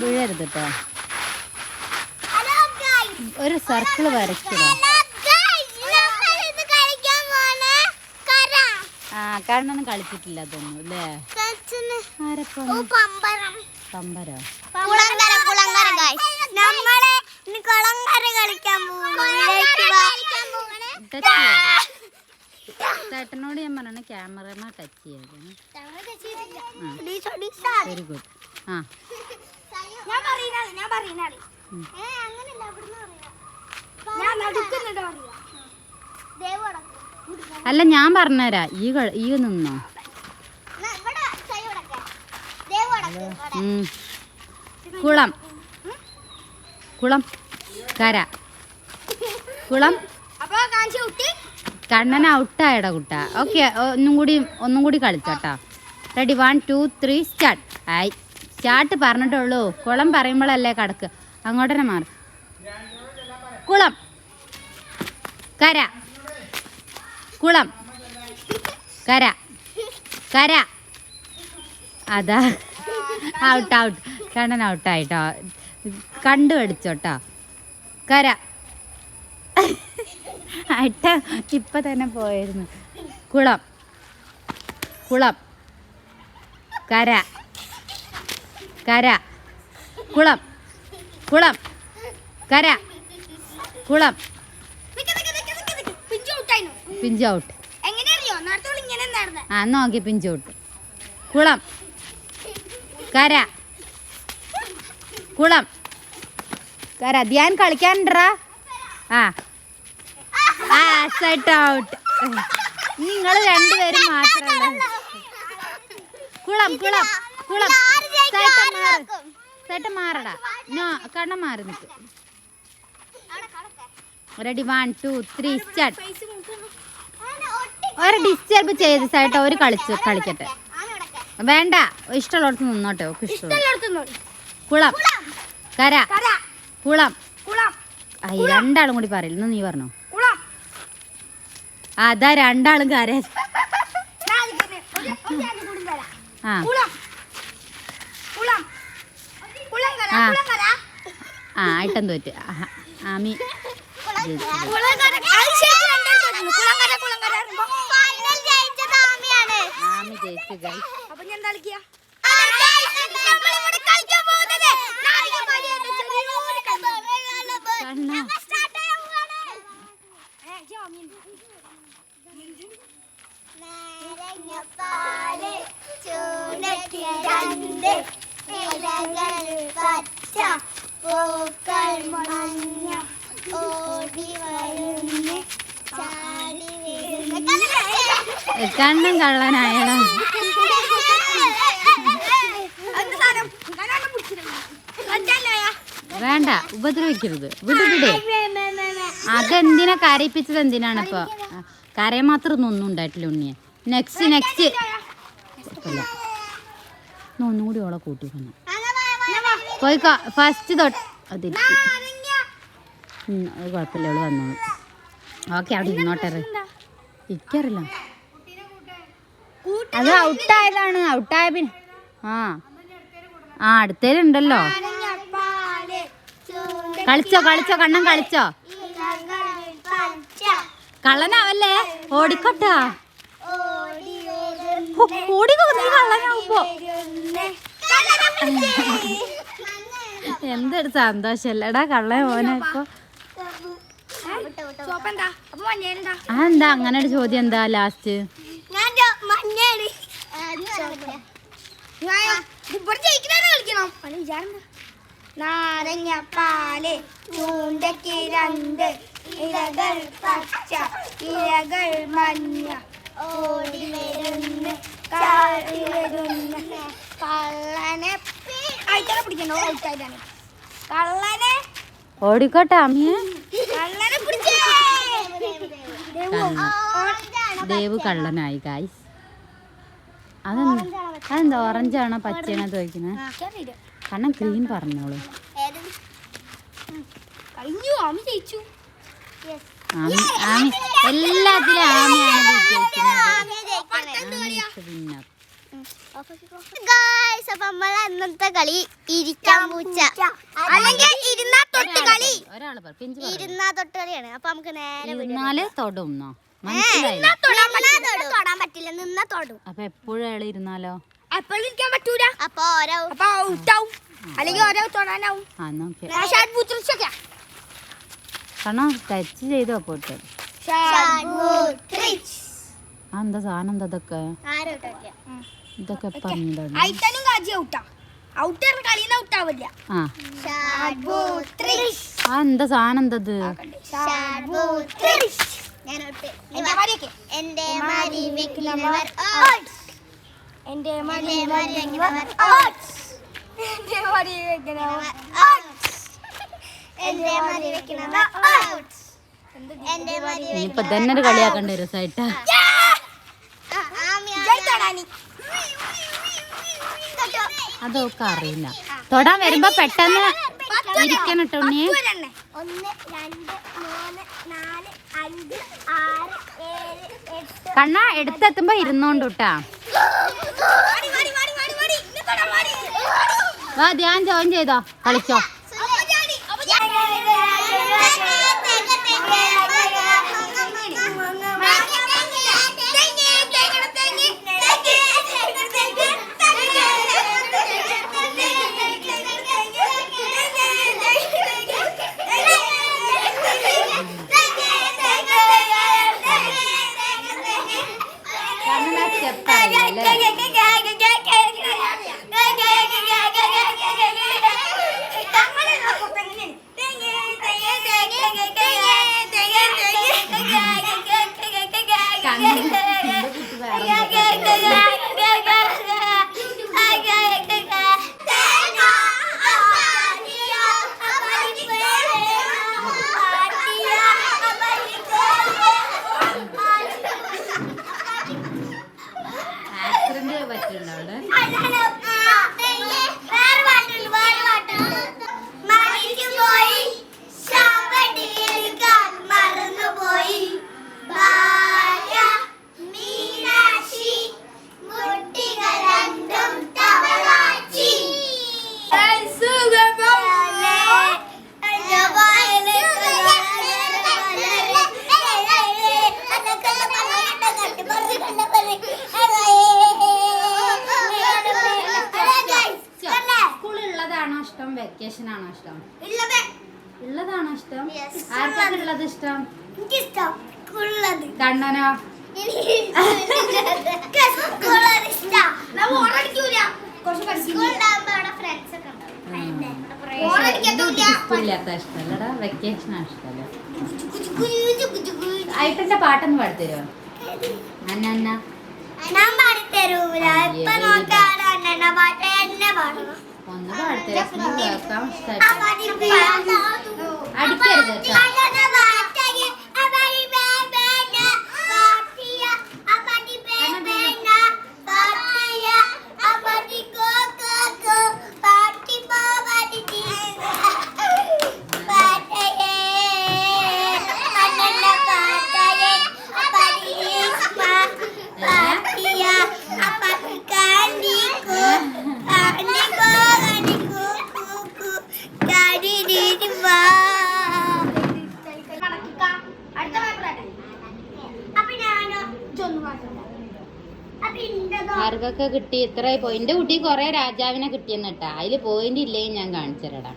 വീഴരുത് കേട്ടോ. ഒരു സർക്കിൾ വരയ്ക്കുക ആ കണ്ണൊന്നും കളിച്ചിട്ടില്ല അതൊന്നും അല്ലേ? പമ്പരോ? നമ്മളെ കുളങ്കര കളിക്കാൻ ചെയ്യരുത് ചേട്ടനോട് ഞാൻ പറഞ്ഞു ക്യാമറമാ ടച്ച് ചെയ്യരുത്. വെരി ഗുഡ് ആ. ഞാൻ പറയുന്നത് ഞാൻ പറയുന്നത് ഉം. അങ്ങനല്ല അവിടുന്ന് ഞാൻ നടുക്കുന്നുണ്ട് പറയാ ദേവ് അല്ല ഞാൻ പറഞ്ഞുതരാ ഈ ഈ നിന്നോ. കുളം. കുളം. കര കുളം. കണ്ണൻ ഔട്ടായടാ കുട്ട. ഓക്കെ ഒന്നും കൂടി ഒന്നും കൂടി കളിച്ചോട്ടാ. Ready one two three start ആയി. സ്റ്റാർട്ട് പറഞ്ഞിട്ടുള്ളൂ കുളം പറയുമ്പോഴല്ലേ കടക്ക്. അങ്ങോട്ട് തന്നെ മാറും. കുളം. കര. കുളം. കര. കര. അതാ. ഔട്ട് ഔട്ട് കണ്ണൻ ഔട്ടായിട്ടോ കണ്ടു പഠിച്ചോട്ടോ. കര. അട്ട ഇപ്പൊ തന്നെ പോയിരുന്നു. കുളം. കുളം. കര. കര. കുളം. കുളം. കര. കുളം. പിഞ്ചു ഔട്ട്. ആ നോക്കി പിഞ്ച് ഔട്ട്. കുളം. കര. കുളം. കര. ധ്യാൻ കളിക്കാനുണ്ടാ ആ. ആ സെറ്റ് ഔട്ട് നിങ്ങൾ രണ്ടുപേരും മാത്രമല്ല കുളം കുളം കുളം. ചേട്ടൻ മാറടാ നോ കണ്ണ മാറി നിൽക്ക് ready one two three start ഒരു ഡിസ്റ്റർബ് ചെയ്ത് സൈട്ട് ഒരു കളിച്ച് കളിക്കട്ടെ. വേണ്ട ഇഷ്ടമുള്ളടത്ത് നിന്നോട്ടെ ഓക്കെ ഇഷ്ടമുള്ള കുളം. കര. കുളം. ഐ രണ്ടാളും കൂടി പറയില്ല നീ പറഞ്ഞോ? അതാ രണ്ടാളും കര. ആ കുളം കുളം കുളം കര ആ. കുളം കര ആ ആയിട്ടും തോറ്റ് ആഹാ. ആമി ജയിച്ചു. കുളം കര അത് ശരിക്കും രണ്ടാളും തോറ്റുന്നു. കുളം കര കുളം കര പറയുമ്പോ ഫൈനൽ ജയിച്ചത് ആമിയാണ് ആമി ജയിച്ചു ഗൈസ് അപ്പൊ ഞാൻ കളിക്കുക നമ്മളിവിടെ കളിക്കാൻ പോകുന്നത് നാരങ്ങ പാലിയുടെ ചെറിയൊരു കളി. കണ്ണ ഞങ്ങൾ start ചെയ്യാൻ പോവാണ്. ഏ, ഇജ്ജ് ആമി ഉണ്ട്. നാരങ്ങപ്പാൽ ചൂടത്തി രണ്ട് ഇലകൾ പച്ച പൂക്കൾ മഞ്ഞ ഓടി വരുന്ന. ചാടി വരുന്ന. കണ്ണും കള്ളനായടാ? വേണ്ട ഉപദ്രവിക്കരുത്. വിടുവിടെ വിട്. അതെന്തിനാ കരയിപ്പിച്ചത് എന്തിനാണ് ഇപ്പൊ കരയെ മാത്രം ഒന്നും ഉണ്ടായിട്ടില്ല ഉണ്ണിയെ. നെക്സ്റ്റ് നെക്സ്റ്റ് കുഴപ്പമില്ല എന്നാ ഒന്നും കൂടി ഓളെ കൂട്ടി വന്നു. പോയിക്കോ. ഫസ്റ്റ് തൊട്ട്. അതിരിക്കും അത് കുഴപ്പമില്ല അവൾ വന്നോളൂ. ഓക്കെ അവിടെ ഇരുന്നോട്ടെ ഇരിക്കാറില്ല അത് ഔട്ടായതാണ് ഔട്ടായ പിന്നെ. ആ. ആ അടുത്തേലുണ്ടല്ലോ. കളിച്ചോ കളിച്ചോ കണ്ണൻ കളിച്ചോ. കള്ളനാവല്ലേ? ഓടിക്കോട്ടാ. ഓടിക്കോ നീ കള്ളനാവുമ്പോ. എന്തൊരു സന്തോഷല്ലടാ കള്ള മോനെ ഇപ്പൊ എന്താ അങ്ങനെ ഒരു ചോദ്യം എന്താ ലാസ്റ്റ് നാരങ്ങപ്പാൽ ചൂണ്ടയ്ക്ക് രണ്ട് ഇലകൾ പച്ച ഇലകൾ മഞ്ഞ. ഓടി വരുന്ന കള്ളനെ പിടിക്കണോ ഔട്ടായിട്ടാണ് ഓടിക്കോട്ടെ അമ്മിയെ. ദേവ് കള്ളനായി ഗായ്സ് അതെന്താ? അതെന്താ? ഓറഞ്ചാണോ പച്ചയാണോ ചോദിക്കുന്നത് കണ്ണം ഗ്രീൻ പറഞ്ഞോളൂ. എല്ലാത്തിലും ആമിയാണ് വിജയിക്കുന്നത്. ഗായ്സ് അപ്പൊ നമ്മളെ കളി ഇരിക്കാൻ പൂച്ച. അല്ലെങ്കിൽ ഇരുന്നാ തൊട്ട് കളി. ഒരാൾ പറ പിഞ്ച് പറ ഇരുന്നാ തൊട്ട് കളിയാണ്. അപ്പൊ നമുക്ക് നേരെ ഇരുന്നാൽ തൊടുന്നോ? മനസ്സിലായില്ല? തൊടാൻ പറ്റില്ല നിന്നാ തൊടും. അപ്പൊ എപ്പോഴും അയാൾ ഇരുന്നാലോ? എപ്പോഴും ഇരിക്കാൻ പറ്റൂല. അപ്പൊ ഓരോ അപ്പൊ ഔട്ടാവും. അല്ലെങ്കിൽ ഓരോ തൊടാനാവും. ആ ഷാഡ് കാരണം ടച്ച് ചെയ്തോ ഷാഡ് ആ എന്താ സാധനം? എന്താ ഇതൊക്കെ? ഇതൊക്കെ ആ. എന്താ സാധനം എന്തത് ഇനിയിപ്പൊ തന്നെ ഒരു കളിയാക്കണ്ട? രസമായിട്ടാ അതൊക്കെ അറിയില്ല. തൊടാൻ വരുമ്പോ പെട്ടെന്ന് ഇരിക്കണം കണ്ണ എടുത്തെത്തുമ്പോ ഇരുന്നോണ്ട് കേട്ടാ വാ ധ്യാൻ ജോയിൻ ചെയ്തോ. കളിച്ചോ. ഇഷ്ടം? വെക്കേഷൻ ആണോ ഇഷ്ടം? ഉള്ളത്. ഉള്ളതാണോ ഇഷ്ടം? ആർക്കാണ് ആർക്കൊക്കെ ഉള്ളത്. ഇഷ്ടം? കണ്ണനോ? സ്കൂളില്ലാത്ത ഇഷ്ടമല്ലടാ. വെക്കേഷൻ ഇഷ്ടമല്ല ഐട്ടന്റെ പാട്ടൊന്ന് പാടിത്തരുമോ അന്ന അന്ന. ഞാൻ പാടിത്തരൂല പാടിത്തരാം കേൾക്കാൻ അടിക്കരുത് കേട്ടോ. ആർക്കൊക്കെ കിട്ടി. ഇത്ര പോയി. എന്റെ കുട്ടി കൊറേ രാജാവിനെ കിട്ടിയെന്ന് കേട്ടാ. അതിൽ പോയിന്റ് ഇല്ലേ ഞാൻ കാണിച്ചരടാ.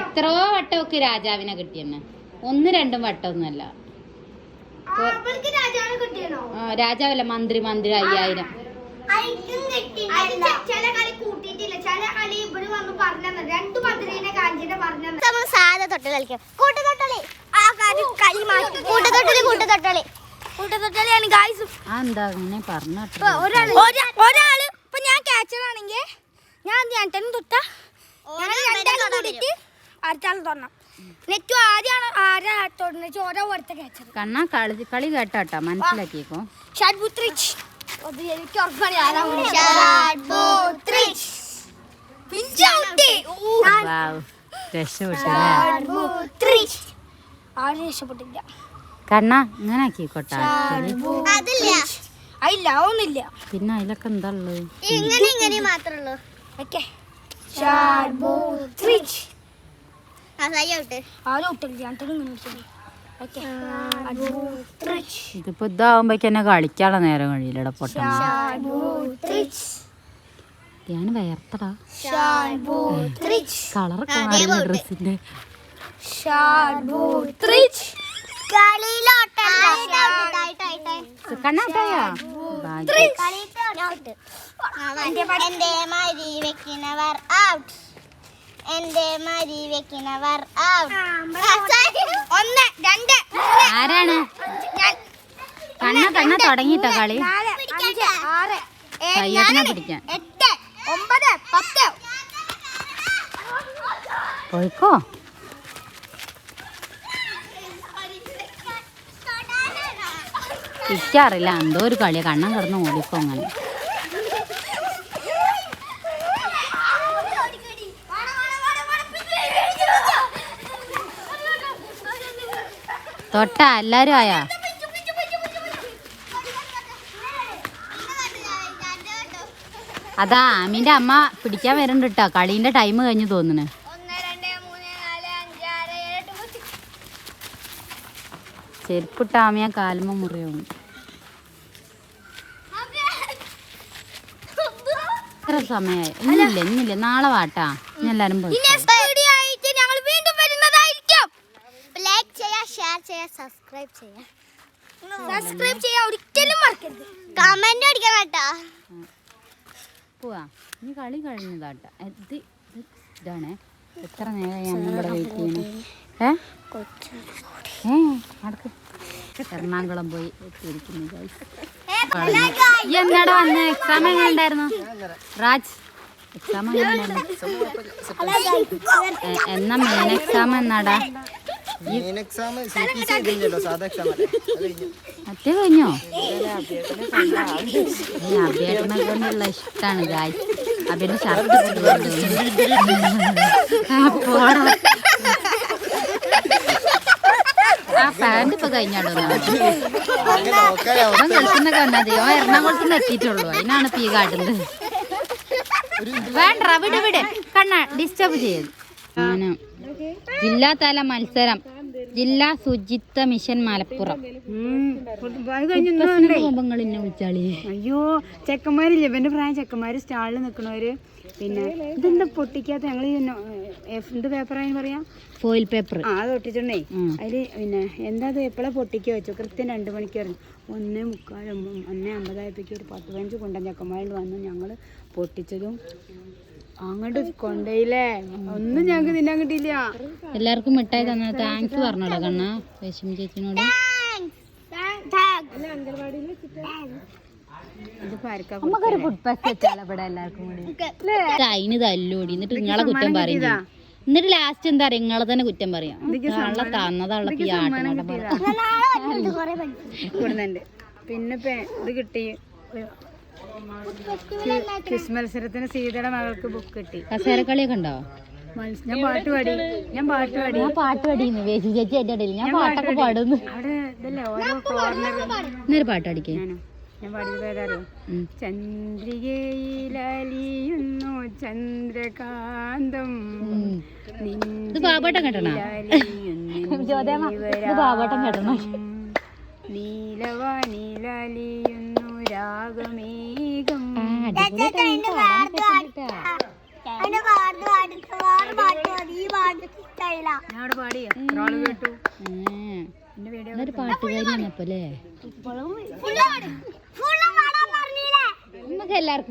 എത്രയോ വട്ടമൊക്കെ രാജാവിനെ കിട്ടിയെന്ന്. ഒന്ന് രണ്ടും വട്ടമൊന്നുമല്ല. രാജാവല്ല മന്ത്രി മന്ത്രി അയ്യായിരം. ചില കളി കളിക്കും ചില കളി ഇവർ വന്ന് പറഞ്ഞു രണ്ടു മന്ത്രിനെ കാഞ്ചിനെ പറഞ്ഞു നമ്മൾ സാധാ തൊട്ടൽ കളിക്കാം. കൂട്ടുതൊട്ടളി ആ കളി മാറ്റി. കൂട്ടുതൊട്ടലി കൂട്ടുതൊട്ടളി കൂട്ടുതൊട്ടലിയാണ് ഗായ്സ് എന്താ അങ്ങനെ പറഞ്ഞു ഒരാൾ ഒരാൾ ഇപ്പൊ ഞാൻ ക്യാച്ചർ ആണെങ്കിൽ ഞാൻ രണ്ടെണ്ണം തൊട്ട? രണ്ടാളും കൂടിയിട്ട് അടുത്താൾ തൊടണം. നെറ്റു ആദ്യമാണ് ആരാ തൊടുന്നത് ഓരോ ഓരത്തെ ക്യാച്ചർ കണ്ണാ കളി കളി കേട്ടാട്ടാ മനസ്സിലാക്കിയേക്കോ? ഷാഡ്ബുത്രിച്ച് അത് എനിക്ക് വാവ് രക്ഷപ്പെട്ടല്ലേ ആരും രക്ഷപ്പെട്ടില്ല കണ്ണ ഇങ്ങനെ ആക്കി അതില്ല. അതില്ല ഒന്നില്ല പിന്നെ അതിലൊക്കെ എന്താ ഉള്ളത് ഇങ്ങനെ ഇങ്ങനെ മാത്രമേ ഉള്ളൂ. ഓക്കെ. ഇതിപ്പോ ഇതാവുമ്പോഴേക്ക് എന്നെ കളിക്കാനുള്ള നേരം കഴിയില്ലടാ പൊട്ട ഞാൻ വയർത്തടാ കളറൊക്കെ ഡ്രസ്സിന്റെ? കണ്ണാട്ടായോ എന്റെ മരി വെക്കുന്നവർ ഔട്ട് എന്റെ മരി വെക്കുന്നവർ ഔട്ട് ഒന്ന് രണ്ട് ആരാണ്? കണ്ണ കണ്ണ തുടങ്ങിട്ടോ കളി? ഞാനാണ്. പിടിക്കാൻ എട്ട് ഒമ്പത് പത്ത്. പോയിക്കോ. ഇരിക്കാറില്ല എന്തോ ഒരു കളിയാണ് കണ്ണം കിടന്ന് ഓടിപ്പോ അങ്ങനെ തൊട്ട എല്ലാരും ആയാ? അതാ ആമിന്റെ അമ്മ പിടിക്കാൻ വരുന്നുണ്ട് കേട്ടോ കളീന്റെ ടൈം കഴിഞ്ഞു തോന്നുന്നു ചെരുപ്പിട്ട ആമിയ കാലുമ്പോ മുറിയാവും എത്ര സമയമായി ഇന്നില്ല ഇന്നില്ല. നാളെ വാട്ടാ. എല്ലാരും പോയി ഞങ്ങൾ വീണ്ടും വരുന്നതായിരിക്കും. ലൈക്ക് ചെയ്യാ ഷെയർ ചെയ്യാ സബ്സ്ക്രൈബ് ചെയ്യാ. സബ്സ്ക്രൈബ് ചെയ്യാ ഒരിക്കലും മറക്കരുത്. കമന്റ് അടിക്കണം കേട്ടോ. പോവാ. ഇനി കളി കഴിഞ്ഞതാട്ടാ. ഇത് ഇതാണ്. എത്ര നേരമായി ഇവിടെ വെയിറ്റ് ചെയ്യണേ ഏ? ഏ നടക്ക്. എറണാകുളം പോയി എത്തിയിരിക്കുന്നു guys. എന്നാടാ വന്ന്? എക്സാം എങ്ങനെ ഉണ്ടായിരുന്നു? രാജ് എക്സാം എങ്ങനെ ഉണ്ടായിരുന്നു? എ- എന്നാ മെയിൻ എക്സാം എന്നാടാ? മറ്റേ കഴിഞ്ഞോ? ഈ അഭിയേട്ടനെ കൊണ്ടുള്ള ഗായ് അഭിയുടെ ഷർട്ട് പോടാ. ആ പാന്റ് ഇപ്പൊ കഴിഞ്ഞാണ് അവൻ കളിക്കുന്നൊക്കെ വന്നാൽ മതി അവൻ എറണാകുളത്ത് നിന്ന് എത്തിയിട്ടുള്ളൂ. അതിനാണ് പീ കാട്ടുന്നത്. വേണ്ട വിട് വിട്. കണ്ണ ഡിസ്റ്റർബ് ചെയ്ത് ജില്ലാതല മത്സരം. ജില്ലാ ശുചിത്വ മിഷൻ മലപ്പുറം. കുടുംബങ്ങൾ എന്നെ വിളിച്ചാളി. അയ്യോ ചെക്കന്മാരില്ലേ? ഇവന്റെ പ്രായം ചെക്കന്മാര് സ്റ്റാളിൽ നിൽക്കണവര് പിന്നെ ഇതെന്താ പൊട്ടിക്കാത്ത ഞങ്ങൾ എന്ത് പേപ്പറായി പറയാം? ഫോയിൽ പേപ്പർ ആ അത് ഒട്ടിച്ചിട്ടുണ്ടേ. അതിൽ പിന്നെ എന്താ എപ്പോഴാ പൊട്ടിക്കുക വെച്ചു കൃത്യം രണ്ട് മണിക്ക് ഇറങ്ങി ഒന്നേ മുക്കാലും ഒന്നേ അമ്പതായപ്പോഴേക്കും ഒരു പത്ത് പതിനഞ്ച് കൊണ്ടൻ ചെക്കന്മാരിൽ വന്നു ഞങ്ങൾ പൊട്ടിച്ചതും അങ്ങോട്ട് കൊണ്ടയില്ലേ? ഒന്നും ഞങ്ങക്ക് തിന്നാൻ കിട്ടിയില്ല. എല്ലാവർക്കും മിഠായി തന്ന താങ്ക്സ് പറഞ്ഞോടാ കണ്ണ. വിഷമി ചേച്ചിനോട്. നമുക്കൊരു ഫുഡ് ഫെസ്റ്റ് വെച്ചാലോ ഇവിടെ എല്ലാവർക്കും കൂടി. അതിന് തല്ലോടി എന്നിട്ട് നിങ്ങളെ കുറ്റം പറയുന്നു. എന്നിട്ട് ലാസ്റ്റ് എന്താ പറയാ നിങ്ങളെ തന്നെ കുറ്റം പറയാം. കൊടുക്കുന്നുണ്ട് പിന്നെ ഇത് കിട്ടി. ക്വിസ് മത്സരത്തിന് സീതയുടെ മകൾക്ക് ബുക്ക് കിട്ടി. കസേരക്കളിയൊക്കെ ഉണ്ടോ? ഞാൻ പാട്ട് പാടി. ഞാൻ പാട്ട് പാടി. ഞാൻ പാട്ട് പാടിയിരുന്നു വേശി ചേച്ചി എന്റെ ഇടയിൽ. ഞാൻ പാട്ടൊക്കെ പാടുന്നു. അവിടെ ഇതല്ലേ ഓരോ കോർണർ എന്നൊരു പാട്ട് പാടിക്കേ. ഞാൻ പാടിയത് ഏതാറിയോ. ചന്ദ്രികയിലലിയുന്നു ചന്ദ്രകാന്തം. നിൻ ഇത് പാവട്ടം കേട്ടണോ? ജ്യോതേമ ഇത് പാവട്ടം കേട്ടണോ? നീലവാനിലലിയുന്നു രാഗമേഘം. എന്നൊരു പാട്ടുകാരിയാണ് അപ്പൊ അല്ലേ? നമുക്ക് എല്ലാവർക്കും